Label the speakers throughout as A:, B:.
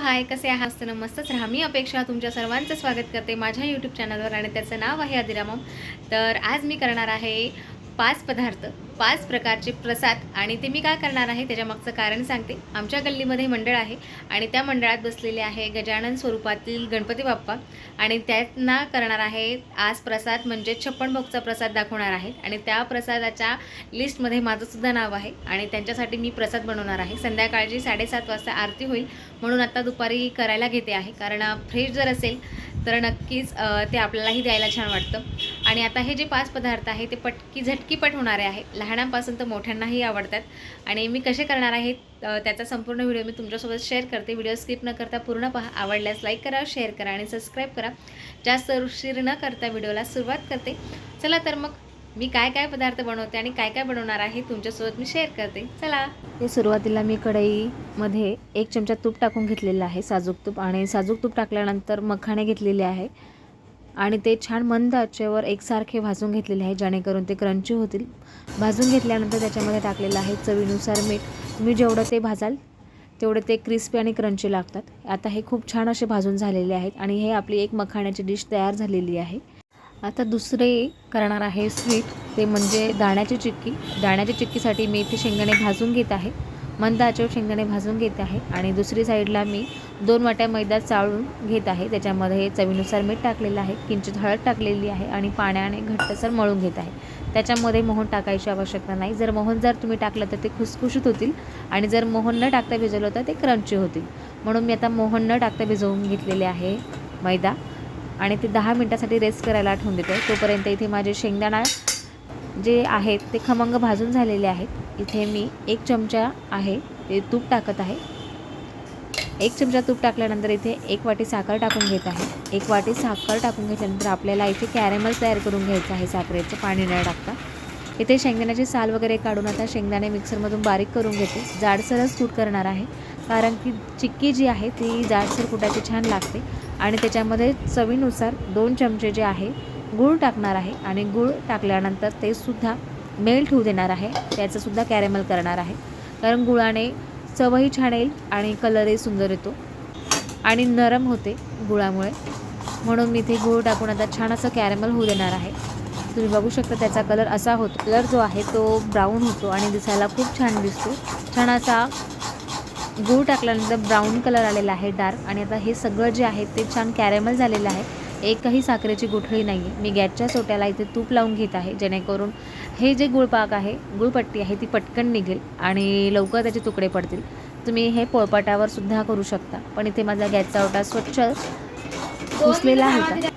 A: हाय कसे आहात? मस्त मस्तच राहा. मी अपेक्षा तुमच्या सर्वांचं स्वागत करते माझ्या यूट्यूब चॅनलवर आणि त्याचं नाव आहे अधिरामम तर आज मी करणार आहे पाच पदार्थ पाच प्रकारचे प्रसाद आणि ते मी काय करणार आहे त्याच्यामागचं कारण सांगते. आमच्या गल्लीमध्ये मंडळ आहे आणि त्या मंडळात बसलेले आहे गजानन स्वरूपातील गणपती बाप्पा आणि त्यांना करणार आहे आज प्रसाद म्हणजे छप्पन भोगचा प्रसाद दाखवणार आहे आणि त्या प्रसादाच्या लिस्टमध्ये माझंसुद्धा नाव आहे आणि त्यांच्यासाठी मी प्रसाद बनवणार आहे. संध्याकाळची साडेसात वाजता आरती होईल म्हणून आता दुपारी करायला घेते आहे कारण फ्रेश जर असेल तर नक्कीच ते आपल्यालाही द्यायला छान वाटतं. आणि आता हे जे पाच पदार्थ आहे ते पटकी झटकीपट होणारे आहे. लहानांपासून तर मोठ्यांनाही आवडतात. आणि मी कसे करणार आहे त्याचा संपूर्ण व्हिडिओ मी तुमच्यासोबत शेअर करते. व्हिडिओ स्किप न करता पूर्ण पहा. आवडल्यास लाईक करा शेअर करा आणि सबस्क्राईब करा. जास्त उशीर न करता व्हिडिओला सुरुवात करते. चला तर मग मी काय काय पदार्थ बनवते आणि काय काय बनवणार आहे तुमच्यासोबत मी शेअर करते. चला. हे सुरुवातीला मी कढईमध्ये एक चमचा तूप टाकून घेतलेलं आहे साजूक तूप. आणि साजूक तूप टाकल्यानंतर मखाणे घेतलेले आहे. आणि ते छान मंद आचेवर एकसारखे भाजून घेतलेले आहे जेणेकरून ते क्रंची होतील. भाजून घेतल्यानंतर त्याच्यामध्ये टाकलेलं आहे चवीनुसार मीठ. तुम्ही जेवढं ते भाजाल तेवढे ते क्रिस्पी आणि क्रंची लागतात. आता हे खूप छान असे भाजून झालेले आहेत. आणि हे आपली एक मखाण्याची डिश तयार झालेली आहे. आता दुसरे करणार आहे स्वीट ते म्हणजे दाण्याची चिक्की. दाण्याच्या चिक्कीसाठी मी इथे शेंगदाणे भाजून घेत आहे. मंद आचेवर शेंगदाणे भाजून घेत आहे. आणि दुसरी साईडला मी दोन वाट्या मैदा चाळून घेत आहे. त्याच्यामध्ये चवीनुसार मीठ टाकलेलं आहे किंचित हळद टाकलेली आहे आणि पाण्याने घट्टसर मळून घेत आहे. त्याच्यामध्ये मोहन टाकायची आवश्यकता नाही. जर मोहन जर तुम्ही टाकलं तर ते खुसखुशीत होतील आणि जर मोहन न टाकता भिजवलं तर ते क्रंची होतील. म्हणून मी आता मोहन न टाकता भिजवून घेतलेले आहे मैदा. आणि ते दहा मिनटासाठी रेस्ट करायला ठेवून देते तोपर्यंत इथे माझे शेंगदाणा जे आहेत ते खमंग भाजून झालेले आहेत. इथे मी एक चमचा आहे ते तूप टाकत आहे. एक चमचा तूप टाकल्यानंतर इथे एक वाटी साखर टाकून घेत आहे. एक वाटी साखर टाकून घेतल्यानंतर आपल्याला इथे कॅरेमल तयार करून घ्यायचं आहे साखरेचं पाणी न टाकता. इथे शेंगदाण्याची साल वगैरे काढून आता शेंगदाणे मिक्सरमधून बारीक करून घेते. जाडसरच कूट करणार आहे कारण की चिक्की जी आहे ती जाडसर कुटाची छान लागते. आणि त्याच्यामध्ये चवीनुसार दोन चमचे जे आहे गूळ टाकणार आहे आणि गूळ टाकल्यानंतर ते सुद्धा मेल्ट होऊ देणार आहे. त्याचंसुद्धा कॅरेमल करणार आहे. कारण गुळाने चवही छान येईल आणि कलरही सुंदर येतो आणि नरम होते गुळामुळे. म्हणून मी ते गूळ टाकून आता छान असं कॅरेमल होऊ देणार आहे. तुम्ही बघू शकता त्याचा कलर असा होतो कलर जो आहे तो ब्राऊन होतो आणि दिसायला खूप छान दिसतो. छान असा गूळ टाकल्यानंतर ब्राऊन कलर आलेला आहे डार्क. आणि आता हे सगळं जे आहे ते छान कॅरेमल झालेलं आहे. एकही साखरेची गुठळी नाही आहे मी गॅसच्या सोट्याला इथे तूप लावून घेत आहे जेणेकरून हे जे गुळपाक आहे गुळपट्टी आहे ती पटकन निघेल आणि लवकर त्याचे तुकडे पडतील. तुम्ही हे पोळपाटावर सुद्धा करू शकता. पण इथे माझा गॅसचा ओटा स्वच्छ पुसलेला आहे का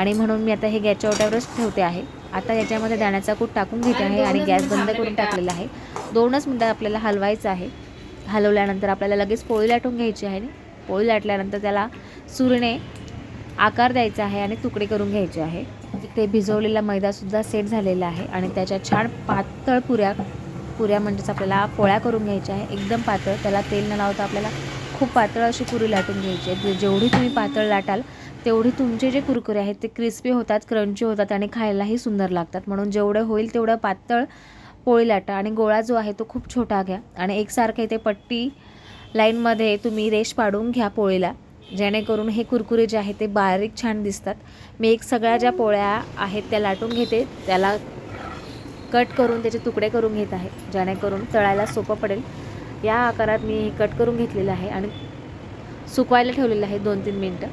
A: आणि म्हणून मी आता हे गॅसच्या ओट्यावरच ठेवते आहे. आता याच्यामध्ये दाण्याचा कूट टाकून घेते आहे आणि गॅस बंद करून टाकलेला आहे. दोनच मिनटात आपल्याला हलवायचं आहे. हलवल्यानंतर आपल्याला लगेच पोळी लाटून घ्यायची आहे. पोळी लाटल्यानंतर त्याला सुरणे आकार द्यायचा आहे आणि तुकडे करून घ्यायचे आहे. ते भिजवलेला मैदासुद्धा सेट झालेला आहे आणि त्याच्या छान पातळ पुऱ्या पुऱ्या म्हणजेच आपल्याला पोळ्या करून घ्यायच्या आहे. एकदम पातळ त्याला तेल न लावता आपल्याला खूप पातळ अशी पुरी लाटून घ्यायची आहे. जे- जेवढी तुम्ही पातळ लाटाल तेवढी तुमचे जे कुरकुरे आहेत ते क्रिस्पी होतात क्रंची होतात आणि खायलाही सुंदर लागतात. म्हणून जेवढं होईल तेवढं पातळ पोळी लाटा आणि गोळा जो आहे तो खूप छोटा घ्या. आणि एकसारखे इथे पट्टी लाईनमध्ये तुम्ही रेश पाडून घ्या पोळीला. जेणेकरून हे कुरकुरे जे आहे ते बारीक छान दिसतात. मी एक सगळ्या ज्या पोळ्या आहेत त्या लाटून घेते. त्याला कट करून त्याचे तुकडे करून घेत आहे. जेणेकरून तळायला सोपं पडेल. या आकारात मी हे कट करून घेतलेलं आहे आणि सुकवायला ठेवलेलं आहे दोन तीन मिनटं.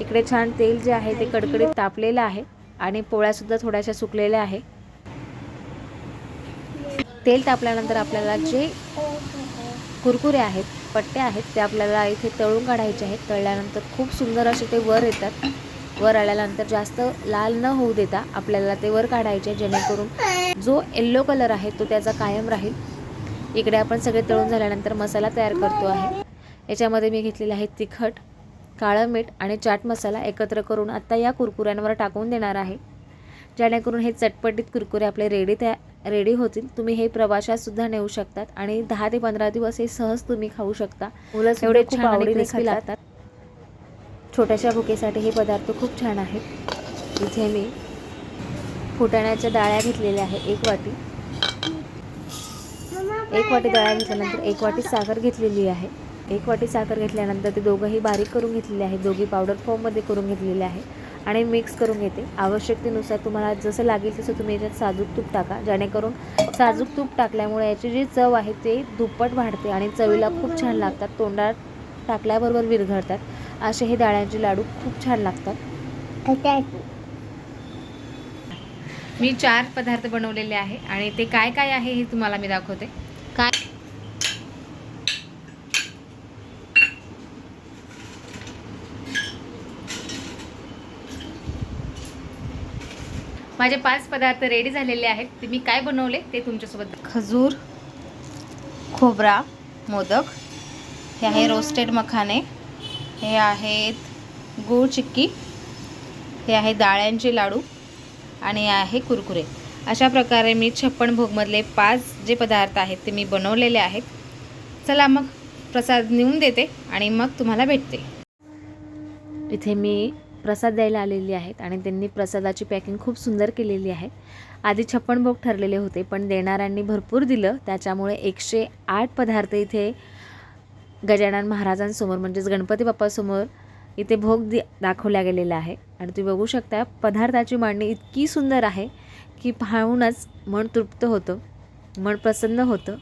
A: इकडे छान तेल जे आहे ते कडकडीत तापलेलं आहे. आणि पोळ्यासुद्धा थोड्याशा सुकलेल्या आहे. तेल तापल्यानंतर आपल्याला जे कुरकुरे आहेत पट्टे आहेत ते आपल्याला इथे तळून काढायचे आहेत. तळल्यानंतर खूप सुंदर असे ते वर येतात. वर आल्यानंतर जास्त लाल न होऊ देता आपल्याला ते वर काढायचे जेणेकरून जो येल्लो कलर आहे तो त्याचा कायम राहील. इकडे आपण सगळे तळून झाल्यानंतर मसाला तयार करतो आहे. याच्यामध्ये मी घेतलेले आहे तिखट काळं मीठ आणि चाट मसाला एकत्र करून आत्ता या कुरकुऱ्यांवर टाकून देणार आहे. जेणेकरून हे चटपटीत कुरकुरे आपले रेडी त्या रेडी होतील. तुम्ही हे प्रवासात सुद्धा नेऊ शकतात. आणि दहा ते पंधरा दिवस हे सहज तुम्ही खाऊ शकता. मुलं एवढे खूप आवडीने खातात. छोट्याशा भुकेसाठी हे पदार्थ खूप छान आहेत. इथे मी फुटाण्याच्या डाळ्या घेतलेल्या आहे एक वाटी. एक वाटी डाळ्या घेतल्यानंतर एक वाटी साखर घेतलेली आहे. एक वाटी साखर घेतल्यानंतर ते दोघंही बारीक करून घेतलेले आहे दोघी पावडर फॉर्ममध्ये करून घेतलेले आहे आणि मिक्स करून घेते. आवश्यकतेनुसार तुम्हाला जसं लागेल तसं तुम्ही याच्यात साजूक तूप टाका. जेणेकरून साजूक तूप टाकल्यामुळे याची जी चव आहे ते दुप्पट वाढते आणि चवीला खूप छान लागतात. तोंडात टाकल्याबरोबर विरघळतात. असे हे डाळ्यांचे लाडू खूप छान लागतात. मी चार पदार्थ बनवलेले आहे आणि ते काय काय आहे हे तुम्हाला मी दाखवते. काय? माझे पाच पदार्थ रेडी झालेले आहेत. ते मी काय बनवले ते तुमच्यासोबत खजूर खोबरा मोदक हे आहे रोस्टेड मखाने हे आहेत गूळ चिक्की हे आहे डाळ्यांचे लाडू आणि आहे कुरकुरे. अशा प्रकारे मी छप्पन भोगमधले पाच जे पदार्थ आहेत ते मी बनवलेले आहेत. चला मग प्रसाद नेऊन देते आणि मग तुम्हाला भेटते. इथे मी प्रसाद द्यायला आलेली आहेत आणि त्यांनी प्रसादाची पॅकिंग खूप सुंदर केलेली आहे. आधी छप्पन भोग ठरलेले होते पण देणाऱ्यांनी भरपूर दिलं. त्याच्यामुळे एकशे आठ पदार्थ इथे गजानन महाराजांसमोर म्हणजेच गणपती बाप्पासमोर इथे भोग दि दाखवला गेलेला आहे. आणि तुम्ही बघू शकता पदार्थाची मांडणी इतकी सुंदर आहे की पाहूनच मन तृप्त होतं मन प्रसन्न होतं.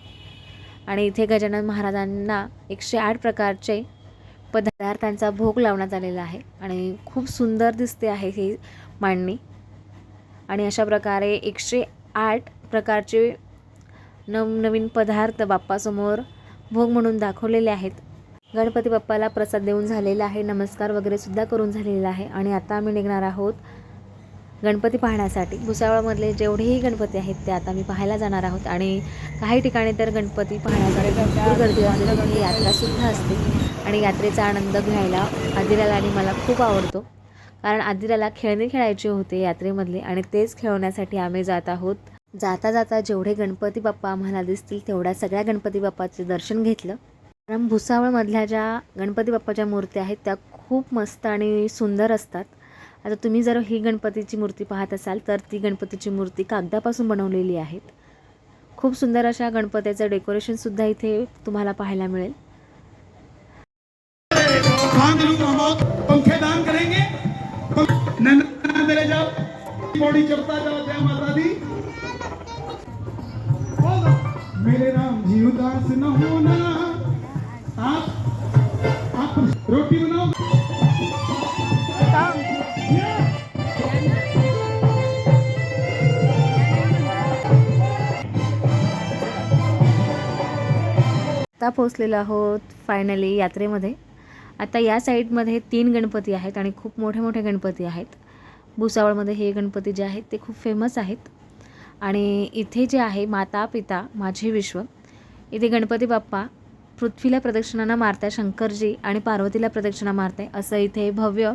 A: आणि इथे गजानन महाराजांना एकशे आठ प्रकारचे पदार्थांचा भोग लावण्यात आलेला आहे आणि खूप सुंदर दिसते आहे ही मांडणी. आणि अशा प्रकारे एकशे आठ प्रकारचे नवनवीन पदार्थ बाप्पासमोर भोग म्हणून दाखवलेले आहेत. गणपती बाप्पाला प्रसाद देऊन झालेला आहे नमस्कार वगैरे सुद्धा करून झालेला आहे आणि आता आम्ही निघणार आहोत गणपती पाहण्यासाठी. भुसावळमधले जेवढेही गणपती आहेत ते आता मी पाहायला जाणार आहोत आणि काही ठिकाणी तर गणपती पाहण्यासाठी भरपूर गर्दी असते यात्रासुद्धा असते. आणि यात्रेचा आनंद घ्यायला आदिराला आणि मला खूप आवडतो. कारण आदिराला खेळणे खेळायचे होते यात्रेमधले आणि तेच खेळवण्यासाठी आम्ही जात आहोत. जाता जाता जेवढे गणपती बाप्पा आम्हाला दिसतील तेवढ्या सगळ्या गणपती बाप्पाचे दर्शन घेतलं. कारण भुसावळमधल्या ज्या गणपती बाप्पाच्या मूर्त्या आहेत त्या खूप मस्त आणि सुंदर असतात. आता तुम्ही जर ही गणपतीची मूर्ती पाहत असाल तर ती गणपतीची मूर्ती कागदापासून बनवलेली आहेत. खूप सुंदर अशा गणपतीचं डेकोरेशनसुद्धा इथे तुम्हाला पाहायला मिळेल.
B: कान लूंगा मौत पंखे दान करेंगे। पंख- मेरे जाओ। बॉडी चढ़ता जाओ जय माता दी। मेरे राम जी उदास न होना। आप आप रोटी बनाओ।
A: आता पोचलेलो आहोत फायनली यात्रेमध्ये. आता या साईडमध्ये तीन गणपती आहेत आणि खूप मोठे मोठे गणपती आहेत. भुसावळमध्ये हे गणपती जे आहेत ते खूप फेमस आहेत. आणि इथे जे आहे माता पिता माझे विश्व इथे गणपती बाप्पा पृथ्वीला प्रदक्षिणाना मारताय शंकरजी आणि पार्वतीला प्रदक्षिणा मारताय असं इथे भव्य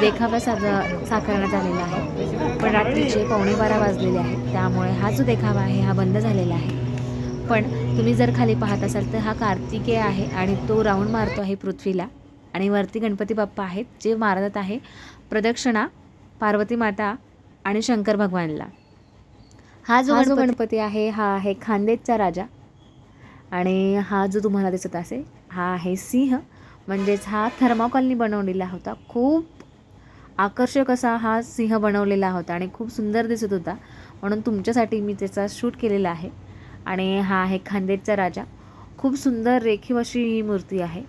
A: देखावा साजा साकारण्यात आलेला आहे. पण रात्रीचे पावणे बारा वाजलेले आहेत त्यामुळे हा जो देखावा आहे हा बंद झालेला आहे. पण तुम्ही जर खाली पाहत असाल तर हा कार्तिकेय आहे आणि तो राऊंड मारतो आहे पृथ्वीला. आणि वरती गणपती बाप्पा आहेत जे मारत आहे प्रदक्षिणा पार्वती माता आणि शंकर भगवानला. हा जो जो गणपती आहे हा आहे खानदेशचा राजा. आणि हा जो तुम्हाला दिसत असेल हा आहे सिंह. म्हणजेच हा थर्माकॉलनी बनवलेला होता. खूप आकर्षक असा हा सिंह बनवलेला होता आणि खूप सुंदर दिसत होता. म्हणून तुमच्यासाठी मी त्याचा शूट केलेला आहे. आणि हा आहे खानदेशचा राजा. खूप सुंदर रेखीव अशी ही मूर्ती आहे.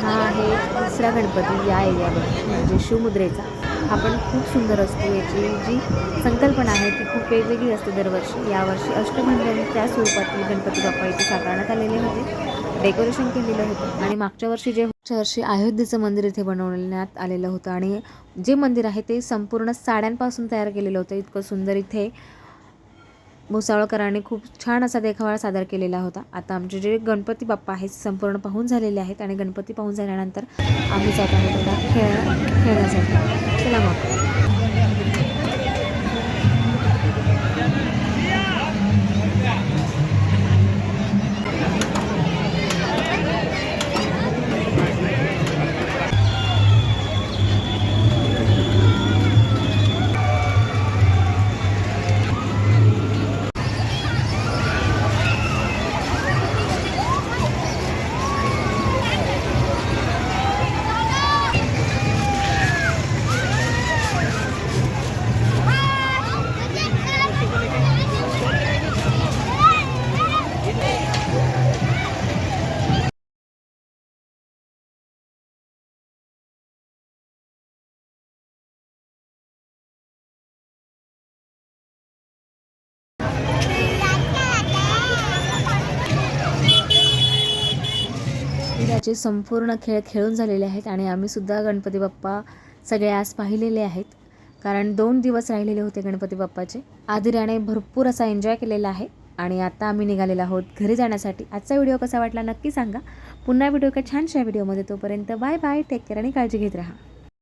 A: हा आहे तिसरा गणपती या एरियामध्ये म्हणजे शिवमुद्रेचा. हा पण खूप सुंदर असतो. याची जी संकल्पना आहे ती खूप वेगवेगळी असते दरवर्षी. यावर्षी अष्टभंजन त्या स्वरूपातील गणपती बाप्पा इथे साकारण्यात आलेले होते. डेकोरेशन केलेलं होतं. आणि मागच्या वर्षी जे मागच्या वर्षी अयोध्येचं मंदिर इथे बनवण्यात आलेलं होतं. आणि जे मंदिर आहे ते संपूर्ण साड्यांपासून तयार केलेलं होतं. इतकं सुंदर इथे भुसावळकरांनी खूप छान असा देखावा सादर केलेला होता. आता आमचे जे गणपती बाप्पा आहेत संपूर्ण पाहून झालेले आहेत आणि गणपती पाहून झाल्यानंतर आम्ही जात आहोत आता खेळ खेळण्यासाठी. चला मग. ह्याचे संपूर्ण खेळ खेळून झालेले आहेत आणि आम्हीसुद्धा गणपती बाप्पा सगळे आज पाहिलेले आहेत. कारण दोन दिवस राहिलेले होते गणपती बाप्पाचे. आदिराने भरपूर असा एन्जॉय केलेला आहे. आणि आता आम्ही निघालेलो आहोत घरी जाण्यासाठी. आजचा व्हिडिओ कसा वाटला नक्की सांगा. पुन्हा व्हिडिओ एका छानशा व्हिडिओमध्ये तोपर्यंत बाय बाय टेक केअर आणि काळजी घेत राहा.